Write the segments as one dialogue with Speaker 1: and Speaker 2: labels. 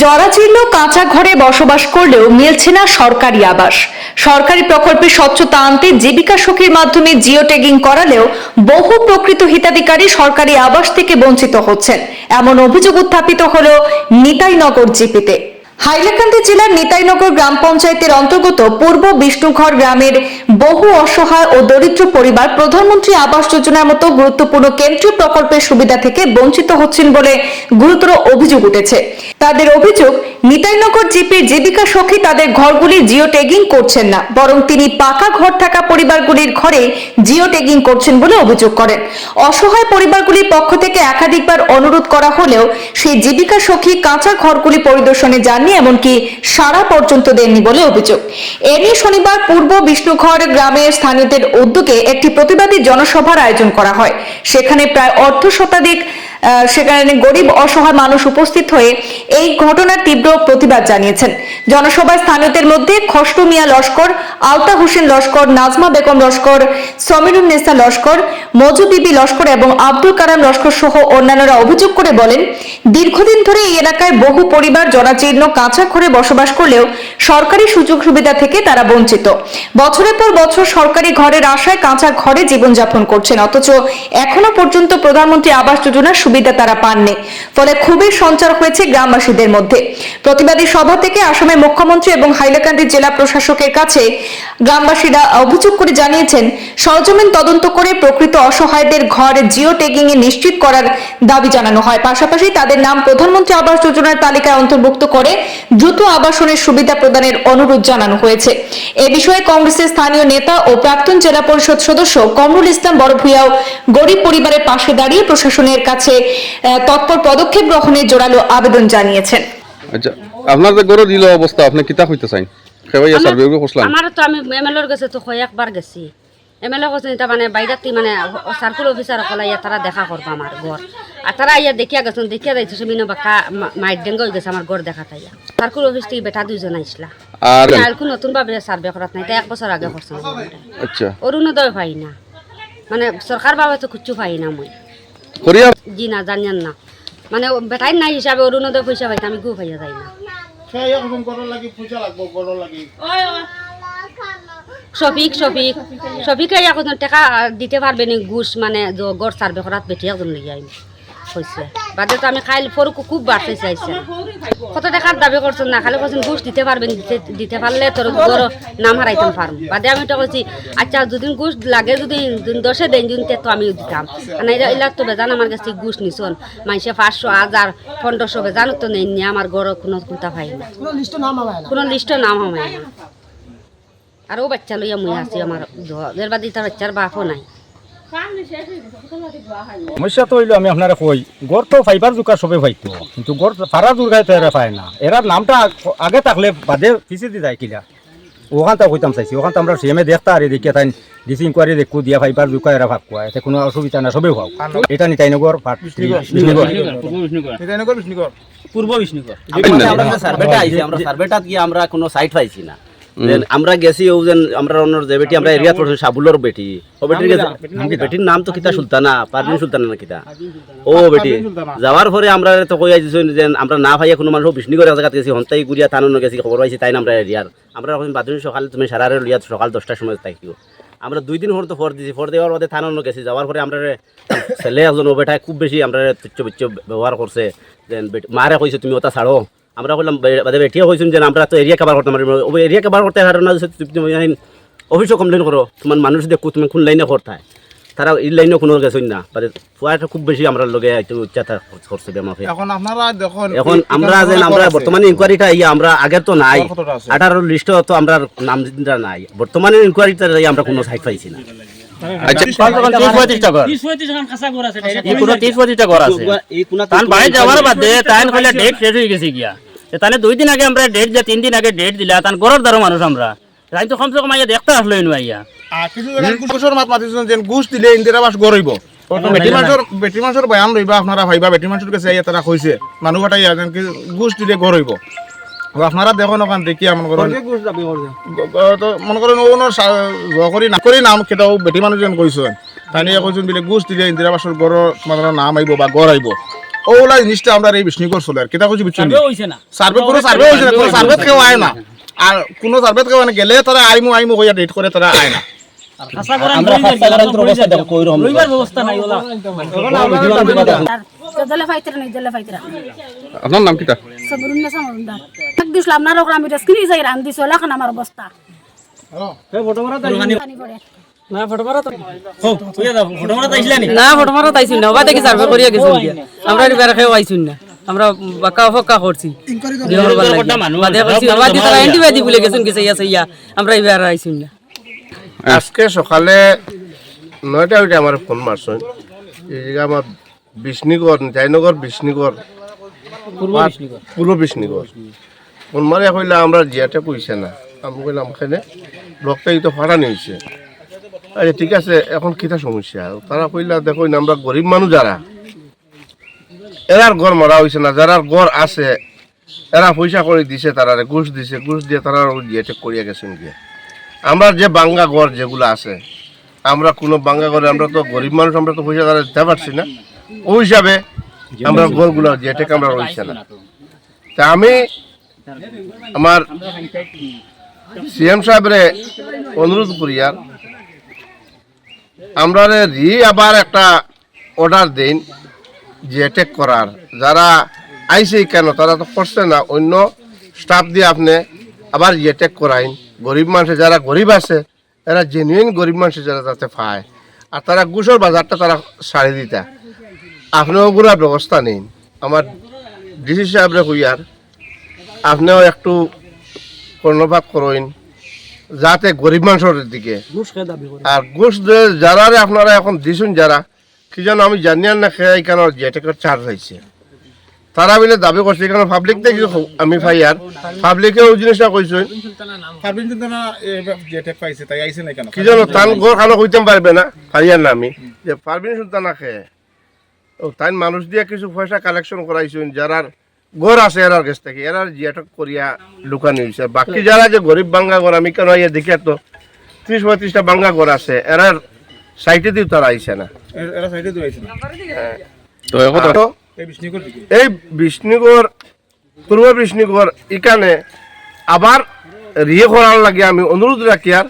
Speaker 1: জরাজীর্ণ কাঁচা ঘরে বসবাস করলেও মিলছে না সরকারি আবাস। সরকারি প্রকল্পে স্বচ্ছতা আনতে জীবিকা সখীর মাধ্যমে জিও ট্যাগিং করালেও বহু প্রকৃত হিতাধিকারী সরকারি আবাস থেকে বঞ্চিত হচ্ছেন। এমন অভিযোগ উত্থাপিত হল নিতাইনগর জিপিতে। হাইলাকান্দি জেলার নিতাইনগর গ্রাম পঞ্চায়েতের অন্তর্গত পূর্ব বিষ্ণুঘর গ্রামের বহু অসহায় ও দরিদ্র পরিবার প্রধানমন্ত্রী আবাস যোজনার মতো গুরুত্বপূর্ণ কেন্দ্রীয় প্রকল্পের সুবিধা থেকে বঞ্চিত হচ্ছেন বলে গুরুতর অভিযোগ উঠেছে। তাদের অভিযোগ, নিতাইনগর জিপির জীবিকা সখী তাদের ঘরগুলি জিও ট্যাগিং করছেন না, বরং তিনি পাকা ঘর থাকা পরিবারগুলির ঘরে জিও ট্যাগিং করছেন বলে অভিযোগ করেন। অসহায় পরিবারগুলির পক্ষ থেকে একাধিকবার অনুরোধ করা হলেও সেই জীবিকা সখী কাঁচা ঘরগুলি পরিদর্শনে যাননি এমনকি সারা পর্যন্ত দেননি বলে অভিযোগ। এ নিয়ে শনিবার পূর্ব বিষ্ণুঘর গ্রামের স্থানীয়দের উদ্যোগে একটি প্রতিবাদী জনসভার আয়োজন করা হয়। সেখানে প্রায় অর্ধ শতাধিক সেখানে গরিব অসহায় মানুষ উপস্থিত হয়ে এই ঘটনার তীব্র প্রতিবাদ জানিয়েছেন। জনসভায় স্থানীয়দের মধ্যে খসরু মিয়া লস্কর, আলতা হোসেন লস্কর, নাজমা বেগম লস্কর সমিরুন্নেসা লস্কর, মজু বিবি লস্কর এবং আব্দুল কালাম লস্কর সহ অন্যান্যরা অভিযোগ করে বলেন, দীর্ঘদিন ধরে এই এলাকায় বহু পরিবার জরাজীর্ণ কাঁচা ঘরে বসবাস করলেও সরকারি সুযোগ সুবিধা থেকে তারা বঞ্চিত। বছরের পর বছর সরকারি ঘরের আশায় কাঁচা ঘরে জীবনযাপন করছেন, অথচ এখনও পর্যন্ত প্রধানমন্ত্রী আবাস যোজনার সুবিধা তারা পাননি। ফলে খুবই সঞ্চার হয়েছে গ্রামবাসীদের মধ্যে। প্রতিবাদী সভা থেকে আসামের মুখ্যমন্ত্রী এবং হাইলাকান্দি জেলা প্রশাসকের কাছে গ্রামবাসীরা অভিযোগ করে জানিয়েছেন সরজমিন তদন্ত করে প্রকৃত অসহায়দের ঘর জিও ট্যাগিং এ নিশ্চিত করার দাবি জানানো হয়। পাশাপাশি তাদের নাম প্রধানমন্ত্রী আবাস যোজনার তালিকায় অন্তর্ভুক্ত করে দ্রুত আবাসনের সুবিধা প্রদানের অনুরোধ জানানো হয়েছে। এ বিষয়ে কংগ্রেসের স্থানীয় নেতা ও প্রাক্তন জেলা পরিষদ সদস্য কমরুল ইসলাম বড়ভূয়াও গরিব পরিবারের পাশে দাঁড়িয়ে প্রশাসনের কাছে তৎপর পদক্ষেপ গ্রহণের জোরালো আবেদন জানিয়েছেন।
Speaker 2: আচ্ছা আপনার যে গরু দিল অবস্থা আপনি কিতা হইতে চাই? সার্ভে করছিলাম
Speaker 3: আমার তো আমি এমএলএর কাছে তো কয়েকবার গেছি। এমএলএ কাছে মানে বাইরাতে মানে সার্কুল অফিসার সকলে ইয়া তারা দেখা করব আমার ঘর আর তারা ইয়া দেখিয়া গেছেন দেখিয়া যাইছে বাকা মাইট ডেঙ্গ হয়ে গেছে আমার ঘর দেখা তাইয়া সার্কুল অফিস থেকে বেটা দুইজন আইসলা
Speaker 2: আর
Speaker 3: আলকু নতুন ভাবে সার্ভে করাত নাই এটা এক বছর আগে করছে
Speaker 2: আচ্ছা।
Speaker 3: অরুণোদয় পাই না। মানে সরকার ভাবে তো কিচ্ছু পাই না মই।
Speaker 2: করিয়া
Speaker 3: জি না জানিয়ান না। মানে বেটাই নাই হিসাবে অরুণোদয় পয়সা পাইতে আমি গু পাইয়া যাই না। শফিক শফিক। শফিকে এখন টাকা দিতে পারবে নি ঘুষ মানে গড় সার্ভে করাত বেটি একজন লইয়া আইন হয়েছে বাদে তো আমি খাইল ফরকু খুব বাড়তে চাইছে। কত টাকার দাবি করছেন না খালি করছেন ঘুষ দিতে পারবেন দিতে পারলে তোর গড় নাম হারাইতাম পারম বাদে আমি তো কইছি আচ্ছা দুদিন ঘুষ লাগে যদি দশে দেন দিন তে তো আমি দিতাম। মানে এরা এলাক তো বেজান আমার কাছে ঘুষ নিছন। মানুষে পাঁচশো হাজার পনেরোশো বেজান তো নেই নি আমার গড় কোনো কোনটা পাই না। কোনো লিস্ট নাম হয় না। আরও বাচ্চা লইয়া মুই আছি আমার এর বাদি তার বাচ্চার বাপও নাই।
Speaker 4: সমস্যা তো হইল আমি আপনারা কই গড় তো ফাইবার জোকা সবে পাইতো কিন্তু গড় ফারা জোগায় তো এরা পায় না। এরার নামটা আগে থাকলে বাদে পিছিয়ে দিয়ে যায় কিলা। ওখান তো কইতাম চাইছি ওখান তো আমরা সিএমএ দেখতা আর এদিকে তাই ডিসি ইনকোয়ারি দেখু দিয়া ফাইবার জোকা এরা ভাগ কোয়া এতে কোনো অসুবিধা না সবে ভাগ এটা নিতাইনগর পাট বিষ্ণুগড়।
Speaker 5: এটানগর
Speaker 6: পূর্ব বিষ্ণুকর আমরা সার্ভেটা আইছে আমরা সার্ভেটাত গিয়ে আমরা কোনো সাইট পাইছি না। আমরা গেছি ও যেন আমরা অন্য যে বেটি আমরা এরিয়া পড়ছি সাবুলোর বেটি। ও বেটির বেটির নাম তো কিতা সুলতানা পারভিন সুলতানা না কিতা? ও বেটি যাওয়ার পরে আমরা তো কই আইছি যে আমরা না ভাইয়া কোনো মানুষ বিষ্ণু করে জায়গা গেছি হন্তাই গুড়িয়া থানানো গেছি খবর পাইছি তাই আমরা এরিয়ার। আমরা এখন বাদুন সকালে তুমি সারারে লিয়া সকাল দশটার সময় থাকিও। আমরা দুই দিন হর তো ফর দিছি ফর দেওয়ার বাদে থানানো গেছি যাওয়ার পরে আমরা ছেলে একজন ও বেটায় খুব বেশি আমরা তুচ্ছ বিচ্ছ ব্যবহার করছে। বেট- মারে কইছে তুমি ওটা ছাড়ো। আমরা বললাম বাদে বেটিয়ে যে আমরা তো এরিয়া কাবার করতে পারি ও এরিয়া কাবার করতে হারো না তুমি অফিসও কমপ্লেন করো তোমার মানুষ দেখো তুমি কোন লাইনে করতায় তারা এই লাইনে কোনো গেছেন না। বাদে ফুয়াটা খুব বেশি আমরা লগে একটু উচ্চাতা করছে বেমাফে
Speaker 5: এখন আপনারা দেখুন
Speaker 6: এখন আমরা যে আমরা বর্তমানে ইনকোয়ারিটা ইয়া আমরা আগের তো নাই? আঠারো লিস্ট তো আমরা নাম দিনটা নাই। বর্তমানে ইনকোয়ারিটা আমরা কোনো সাইট পাইছি না।
Speaker 2: আচ্ছা
Speaker 4: পঁয়ত্রিশটা ঘর।
Speaker 7: আছে
Speaker 4: ঘর আছে।
Speaker 6: এই কোনা
Speaker 4: তান বাইরে যাওয়ার বাদে তান কইলে ডেট শেষ হয়ে গেছে গিয়া। তাহলে দুই দিন আগে আমরা ডেট যে তিন দিন আগে ডেট দিলা তান গরর দ্বারা মানুষ আমরা। তাই তো কমসে কম আইয়া দেখতে আসলো ইনু আইয়া।
Speaker 5: ঘুষ দিলে ইন্দিরা বাস গড়ইব বেটি মানুষের বয়ান আপনারা বেটি কাছে মানুহ যেন কি ঘুষ দিলে আপনারা দেখুন ওখান মনে করেন? মনে করেন করি না করি নাম খেতাও বেটি মানুষ কইছেন তাই নিয়ে কইছেন বিলে ঘুষ দিলে ইন্দিরা বাসর গড় নাম আইব বা গড় আইব ওলা জিনিসটা আমরা এই বিষ্ণুকর চলে আর কিতা কইছি বুঝছি
Speaker 7: সার্ভে না।
Speaker 5: সার্ভে কোনো সার্ভে হয়েছে না কোনো সার্ভে কেউ আয় না। আর কোনো সার্ভে কেউ মানে গেলে তারা আইমু আইমু হইয়া ডেট করে তারা আয় না।
Speaker 8: ফাইতরা
Speaker 2: আপনার নাম
Speaker 8: না দিছলাম আপনার আমার অবস্থা। পানি পড়ে।
Speaker 7: না ফটো মারা তো হো তুই দাও ফটো মারা তাইছিলা নি?
Speaker 9: না ফটো মারা তাইছি না। ওবা দেখি সার্ভে করিয়া গেছি গিয়া আমরা এবার খেয়ে আইছুন না। আমরা বাক্কা ফক্কা করছি। বাদে তারা অ্যান্টিবায়োটিক বলে গেছেন কিছু ইয়া ইয়া। আমরা এবার আইছুন না।
Speaker 10: আজকে সকালে নয়টা ওইটা আমার ফোন মারছেন এই আমার বিষ্ণুগড় জয়নগর বিষ্ণুগড়। পূর্ব বিষ্ণুগড়। ফোন মারে কইলে আমরা জিয়াটা কইছে না। আমি কইলাম এখানে ব্লকটা তো ফাটা নিয়েছে আচ্ছা ঠিক আছে এখন কিতা সমস্যা? তারা কইলা দেখো আমরা গরিব মানুষ যারা এরার ঘর মারা হয়েছে না যারা ঘর আছে এরা পয়সা করে দিছে তারা ঘুষ দিছে ঘুষ দিয়ে তারা জিয়াটা করিয়া গেছেন গিয়ে। আমরা যে বাঙ্গা ঘর যেগুলো আছে আমরা কোনো বাঙ্গা ঘরে আমরা তো গরিব মানুষ আমরা তো পয়সা তারা দিতে পারছি না। ওই হিসাবে আমরা ঘরগুলো যেটাকে আমরা রয়েছে না। তা আমি আমার সিএম সাহেবরে অনুরোধ করি আর আমরা রি আবার একটা অর্ডার দিন যে অ্যাটেক করার। যারা আইসে কেন, তারা তো করছে না, অন্য স্টাফ দিয়ে আপনি আবার অ্যাটেক করাইন। গরিব মানুষে যারা গরিব আছে, এরা জেনুইন গরিব মানুষে যারা তাতে পায়। আর তারা গুসর বাজারটা তারা সারি দিতা। আপনিও ওগুলোর ব্যবস্থা নিন। আমার ডিসি সাহেবরে কইয়ার আপনিও একটু কর্ণপাত করইন যাতে গরিব মানুষের দিকে। আর ঘুষ যারা আপনারা এখন দিছুন যারা কি যেন আমি জানি আর না খেয়ে কেন যেটাকে চার্জ হয়েছে। তারা বিলে দাবি করছে এখানে পাবলিক থেকে আমি পাই আর। পাবলিকে ওই জিনিসটা কইছেন। কি যেন তান ঘর খানো কইতে পারবে না পারিয়ার না আমি। যে পারবিন সুলতান খেয়ে ও তাই মানুষ দিয়ে কিছু পয়সা কালেকশন করাইছেন যারার ঘর আছে এরার কাছ থেকে। এরার জিয়াটক করিয়া লুকানি হয়েছে বাকি যারা যে গরিব বাঙ্গা ঘর আমি কেন ইয়ে দেখি তো ত্রিশ পঁয়ত্রিশটা বাঙ্গা ঘর আছে এরার সাইটে দিও তারা আইছে না।
Speaker 5: এ- এরা সাইডে তো এই বিষ্ণুকর দিকে।
Speaker 10: এই বিষ্ণুগড় পূর্ব বিষ্ণুগড় এখানে আবার রিয়ে করার লাগে আমি অনুরোধ রাখি আর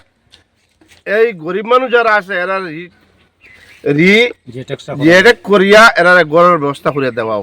Speaker 10: এই গরিব মানুষ যারা আছে এরা রি রি করিয়া এরা গড়ের ব্যবস্থা করে দেওয়া